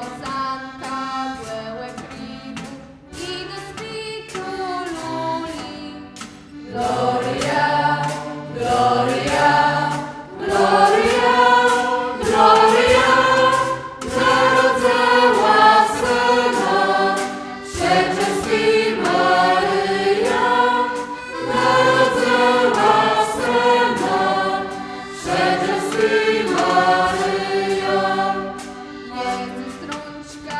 was Строчка.